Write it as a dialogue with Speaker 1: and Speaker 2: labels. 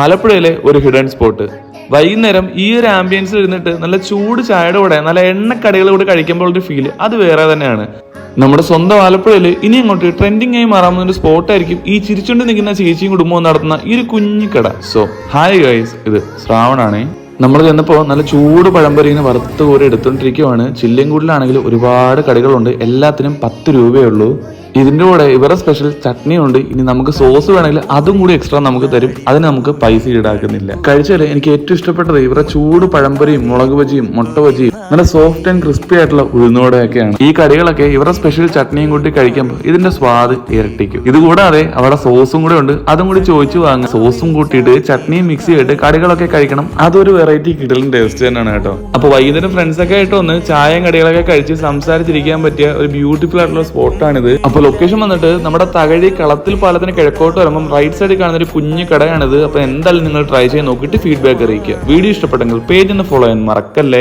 Speaker 1: ആലപ്പുഴയിലെ ഒരു hidden spot വൈകുന്നേരം ഈ ഒരു ആംബിയൻസിൽ ഇരുന്നിട്ട് നല്ല ചൂട് ചായയുടെ കൂടെ നല്ല എണ്ണക്കടികൾ കൂടെ കഴിക്കുമ്പോൾ ഒരു ഫീൽ അത് വേറെ തന്നെയാണ്. നമ്മുടെ സ്വന്തം ആലപ്പുഴയിൽ ഇനി അങ്ങോട്ട് ട്രെൻഡിങ് ആയി മാറാവുന്ന ഒരു സ്പോട്ടായിരിക്കും ഈ ചിരിച്ചുകൊണ്ട് നിൽക്കുന്ന ചേച്ചിയും കുടുംബവും നടത്തുന്ന ഈ ഒരു കുഞ്ഞിക്കട. സോ ഹായ് ഗൈസ് ഇത് ശ്രാവണാണേ. നമ്മൾ ചെന്നപ്പോൾ നല്ല ചൂട് പഴംപൊരി ഇങ്ങനെ വറുത്ത് കോരി എടുത്തുകൊണ്ടിരിക്കുവാണ് ചില്ലിയൻകൂടിലാണെങ്കിൽ ഒരുപാട് കടികളുണ്ട്. എല്ലാത്തിനും പത്ത് രൂപയേ ഉള്ളൂ. ഇതിന്റെ കൂടെ ഇവരുടെ സ്പെഷ്യൽ ചട്നി ഉണ്ട്. ഇനി നമുക്ക് സോസ് വേണമെങ്കിൽ അതും കൂടി എക്സ്ട്രാ നമുക്ക് തരും. അതിന് നമുക്ക് പൈസ ഈടാക്കുന്നില്ല. കഴിച്ചാൽ എനിക്ക് ഏറ്റവും ഇഷ്ടപ്പെട്ടത് ഇവരുടെ ചൂട് പഴംപൊരിയും മുളക് ബജിയും മുട്ട ബജിയും. നല്ല സോഫ്റ്റ് ആൻഡ് ക്രിസ്പി ആയിട്ടുള്ള ഉഴുന്നോടെയൊക്കെയാണ് ഈ കടികളൊക്കെ ഇവരുടെ സ്പെഷ്യൽ ചട്നിയും കൂട്ടി കഴിക്കുമ്പോൾ ഇതിന്റെ സ്വാദ് ഇരട്ടിക്കും. ഇതുകൂടാതെ അവിടെ സോസും കൂടെ ഉണ്ട്. അതും കൂടി ചോദിച്ചു വാങ്ങും. സോസും കൂട്ടിയിട്ട് ചട്നിയും മിക്സ് ചെയ്തിട്ട് കടികളൊക്കെ കഴിക്കണം. അതൊരു വെറൈറ്റി കിടലും ടേസ്റ്റ് തന്നെയാണ് കേട്ടോ. അപ്പൊ വൈകുന്നേരം ഫ്രണ്ട്സ് ഒക്കെ ആയിട്ട് ഒന്ന് ചായയും കടികളൊക്കെ കഴിച്ച് സംസാരിച്ചിരിക്കാൻ പറ്റിയ ഒരു ബ്യൂട്ടിഫുൾ ആയിട്ടുള്ള സ്പോട്ടാണിത് അപ്പൊ ലൊക്കേഷൻ വന്നിട്ട് നമ്മുടെ തകഴി കളത്തിൽ പാലത്തിന് കിഴക്കോട്ട് വരുമ്പോൾ റൈറ്റ് സൈഡിൽ കാണുന്ന ഒരു കുഞ്ഞു കടയാണിത്. അപ്പോൾ എന്തായാലും നിങ്ങൾ ട്രൈ ചെയ്ത് നോക്കിയിട്ട് ഫീഡ്ബാക്ക് അറിയിക്കുക. വീഡിയോ ഇഷ്ടപ്പെട്ടെങ്കിൽ പേജ് ഒന്ന് ഫോളോ ചെയ്യാൻ മറക്കല്ലേ?